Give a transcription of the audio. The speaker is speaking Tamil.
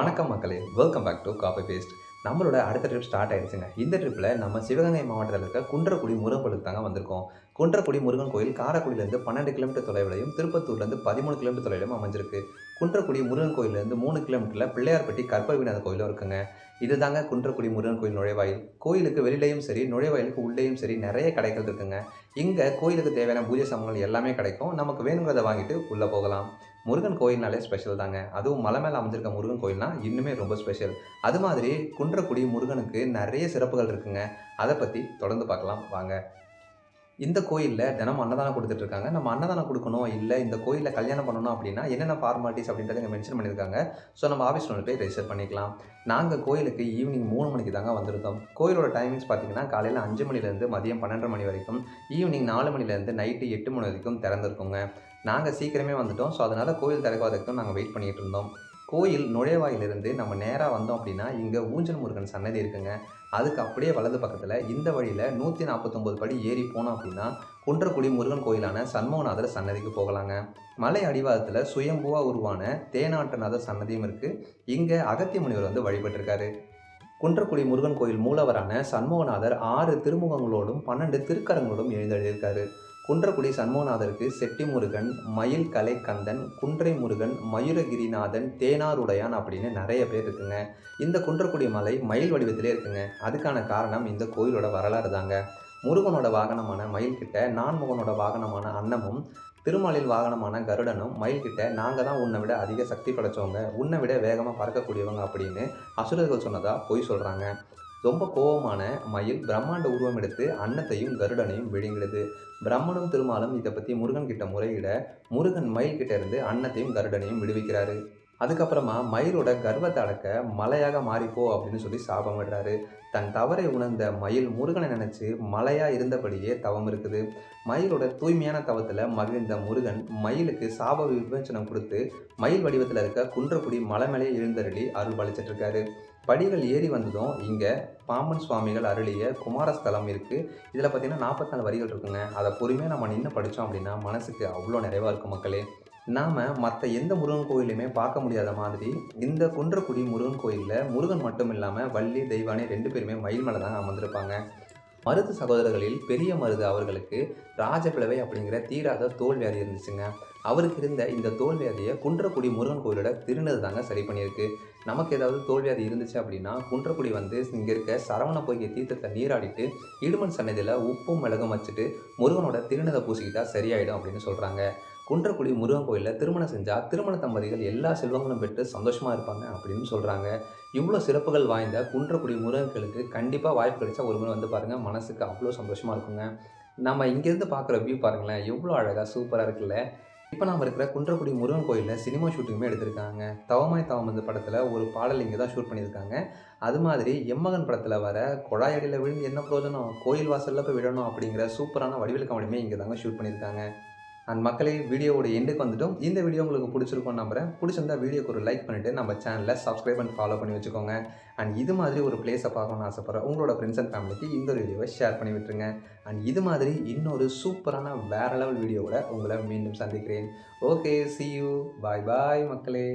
வணக்கம் மக்களே. Welcome back to coffee paste நம்மளோட அடுத்த ட்ரிப் ஸ்டார்ட் ஆயிடுச்சுங்க. இந்த ட்ரிப்பில் நம்ம சிவகங்கை மாவட்டத்தில் இருக்க குன்றக்குடி முருகன் கோயிலுக்கு தாங்க வந்திருக்கோம். குன்றக்குடி முருகன் கோயில் காரக்குடியிலேருந்து பன்னெண்டு கிலோமீட்டர் தொலைவிலையும் திருப்பத்தூர்லேருந்து பதிமூணு கிலோமீட்டர் தொலைவிலும் அமைஞ்சிருக்கு. குன்றக்குடி முருகன் கோயிலேருந்து மூணு கிலோமீட்டரில் பிள்ளையார்பட்டி கற்ப விநாயகர் கோயிலும் இருக்குங்க. இதுதாங்க குன்றக்குடி முருகன் கோயில் நுழைவாயில். கோயிலுக்கு வெளியிலையும் சரி நுழைவாயிலுக்கு உள்ளேயும் சரி நிறைய கடைகள் இருக்குங்க. இங்கே கோயிலுக்கு தேவையான பூஜை சாமான்கள் எல்லாமே கிடைக்கும். நமக்கு வேணுங்கிறத வாங்கிட்டு உள்ளே போகலாம். முருகன் கோயில்னாலே ஸ்பெஷல் தாங்க. அதுவும் மலை மேலே அமைஞ்சிருக்க முருகன் கோயில்னா இன்னுமே ரொம்ப ஸ்பெஷல் அது மாதிரி குன்றக்குடி முருகனுக்கு நிறைய சிறப்புகள் இருக்குங்க. அதை பற்றி தொடர்ந்து பார்க்கலாம். வாங்க. இந்த கோயிலில் தினம் அன்னதானம் கொடுத்துட்ருக்காங்க நம்ம அன்னதானம் கொடுக்கணும் இல்லை இந்த கோயிலில் கல்யாணம் பண்ணணும் அப்படின்னா என்னென்ன ஃபார்மாலிட்டிஸ் அப்படின்றத இங்கே மென்ஷன் பண்ணியிருக்காங்க. ஸோ நம்ம ஆஃபீஸ் ஒன்று போய் ரெஜிஸ்டர் பண்ணிக்கலாம். நாங்கள் கோயிலுக்கு ஈவினிங் மூணு மணிக்கு தாங்க வந்திருந்தோம். கோயிலோட டைமிங்ஸ் பார்த்தீங்கன்னா காலையில் அஞ்சு மணிலேருந்து மதியம் பன்னெண்டரை மணி வரைக்கும் ஈவினிங் நாலு மணிலேருந்து நைட்டு எட்டு மணி வரைக்கும் திறந்துருக்குங்க. நாங்கள் சீக்கிரமே வந்துட்டோம். ஸோ அதனால் கோயில் திறக்காததுக்கும் நாங்கள் வெயிட் பண்ணிகிட்டு இருந்தோம். கோயில் நுழைவாயிலிருந்து நம்ம நேராக வந்தோம் அப்படின்னா இங்கே ஊஞ்சல் முருகன் சன்னதி இருக்குங்க. அதுக்கு அப்படியே வலது பக்கத்தில் இந்த வழியில் நூற்றி நாற்பத்தொம்போது படி ஏறி போனோம் அப்படின்னா குன்றக்குடி முருகன் கோயிலான சண்முகநாதர் சன்னதிக்கு போகலாங்க. மலை அடிவாரத்தில் சுயம்புவாக உருவான தேனாட்டநாதர் சன்னதியும் இருக்குது இங்கே அகத்திய முனிவர் வந்து வழிபட்டிருக்காரு. குன்றக்குடி முருகன் கோயில் மூலவரான சண்முகநாதர் ஆறு திருமுகங்களோடும் பன்னெண்டு திருக்கரங்களோடும் எழுந்தெழுதியிருக்காரு குன்றக்குடி சண்முகநாதருக்கு செட்டி முருகன் மயில் கலைக்கந்தன் குன்றை முருகன் மயூரகிரிநாதன் தேனாருடையான் அப்படின்னு நிறைய பேர் இருக்குங்க. இந்த குன்றக்குடி மலை மயில் வடிவத்திலே இருக்குங்க. அதுக்கான காரணம் இந்த கோயிலோட வரலாறு தாங்க. முருகனோட வாகனமான மயில்கிட்ட நான்முகனோட வாகனமான அன்னமும் திருமாலில் வாகனமான கருடனும் மயில்கிட்ட நாங்கள் தான் உன்னை விட அதிக சக்தி படைச்சவங்க உன்னை விட வேகமாக பறக்கக்கூடியவங்க அப்படின்னு அசுரர்கள் சொன்னதாக பொய் சொல்கிறாங்க ரொம்ப கோபமான மயில் பிரம்மாண்ட உருவம் எடுத்து அன்னத்தையும் கருடனையும் விழுங்கிடுது. பிரம்மனும் திருமாலும் இதை பற்றி முருகன் கிட்ட முறையிட முருகன் மயில் கிட்ட இருந்து அன்னத்தையும் கருடனையும் விடுவிக்கிறாரு. அதுக்கப்புறமா மயிலோட கர்வத்தை அடக்க மலையாக மாறிப்போ அப்படின்னு சொல்லி சாபம் விடுறாரு. தன் தவறை உணர்ந்த மயில் முருகனை நினச்சி மலையாக இருந்தபடியே தவம் இருக்குது. மயிலோட தூய்மையான தவத்தில் மகிழ்ந்த முருகன் மயிலுக்கு சாப விமோச்சனம் கொடுத்து மயில் வடிவத்தில் இருக்க குன்றக்குடி மலை மேலே எழுந்தருளி அருள் பழிச்சிட்ருக்காரு படிகள் ஏறி வந்ததும் இங்கே பாம்பன் சுவாமிகள் அருளிய குமாரஸ்தலம் இருக்குது இதில் பார்த்தீங்கன்னா நாற்பத்தாலு வரிகள் இருக்குங்க. அதை பொறுமையாக நம்ம நின்று படித்தோம் அப்படின்னா மனசுக்கு அவ்வளோ நிறைவாக இருக்கும் மக்களே. நாம் மற்ற எந்த முருகன் கோயிலுமே பார்க்க முடியாத மாதிரி இந்த குன்றக்குடி முருகன் கோயிலில் முருகன் மட்டும் இல்லாமல் வள்ளி தெய்வானி ரெண்டு பேருமே மயில் மேலே தாங்க அமர்ந்திருப்பாங்க. மருது சகோதரர்களில் பெரிய மருது அவர்களுக்கு ராஜபிளவை அப்படிங்கிற தீராத தோல் வியாதி இருந்துச்சுங்க. அவருக்கு இருந்த இந்த தோல் வியாதியை குன்றக்குடி முருகன் கோயிலோட திருநது தாங்க சரி பண்ணியிருக்கு. நமக்கு ஏதாவது தோல்வியாதி இருந்துச்சு அப்படின்னா குன்றக்குடி வந்து இங்கே இருக்க சரவண பொய்கை தீர்த்தத்தை நீராடிட்டு இடுமன் சன்னதியில் உப்பும் மிளகும் வச்சுட்டு முருகனோட திருநதை பூசிக்கிட்டா சரியாயிடும் அப்படின்னு சொல்கிறாங்க குன்றக்குடி முருகன் கோயிலில் திருமணம் செஞ்சால் திருமண தம்பதிகள் எல்லா செல்வங்களும் பெற்று சந்தோஷமாக இருப்பாங்க அப்படின்னு சொல்கிறாங்க இவ்வளோ சிறப்புகள் வாய்ந்த குன்றக்குடி முருகன்களுக்கு கண்டிப்பாக வாய்ப்பு கிடைச்சா ஒரு முறை வந்து பாருங்கள் மனசுக்கு அவ்வளோ சந்தோஷமாக இருக்குங்க. நம்ம இங்கேருந்து பார்க்குற வியூ பாருங்களேன் எவ்வளோ அழகாக சூப்பராக இருக்குல்ல. இப்போ நாம் இருக்கிற குன்றக்குடி முருகன் கோயிலில் சினிமா ஷூட்டிங்குமே எடுத்திருக்காங்க. தவமாய் தவம் வந்து படத்தில் ஒரு பாடல் இங்கே தான் ஷூட் பண்ணியிருக்காங்க. அது மாதிரி எம்மகன் படத்தில் வர கொடாயடியில் விழுந்து என்ன பிரயோஜனம்? கோயில் வாசலில் போய் விடணும் அப்படிங்கிற சூப்பரான வடிவில் காமெடியுமே இங்கே தாங்க ஷூட் பண்ணியிருக்காங்க. அண்ட் மக்களே வீடியோவோட எண்டுக்கு வந்துட்டும். இந்த வீடியோ உங்களுக்கு பிடிச்சிருக்கும் நம்புறேன். பிடிச்சிருந்தா வீடியோக்கு ஒரு லைக் பண்ணிவிட்டு நம்ம சேனலில் சப்ஸ்கிரைப் அண்ட் ஃபாலோ பண்ணி வச்சுக்கோங்க. அண்ட் இது மாதிரி ஒரு பிளேஸை பார்க்கணும்னு ஆசைப்பட்றேன் உங்களோட ஃப்ரெண்ட்ஸ் அண்ட் ஃபேமிலிக்கு இந்த ஒரு வீடியோவை ஷேர் பண்ணி விட்டுருங்க. அண்ட் இது மாதிரி இன்னொரு சூப்பரான வேறு லெவல் வீடியோவோட உங்களை மீண்டும் சந்திக்கிறேன். Okay see you bye bye மக்களே.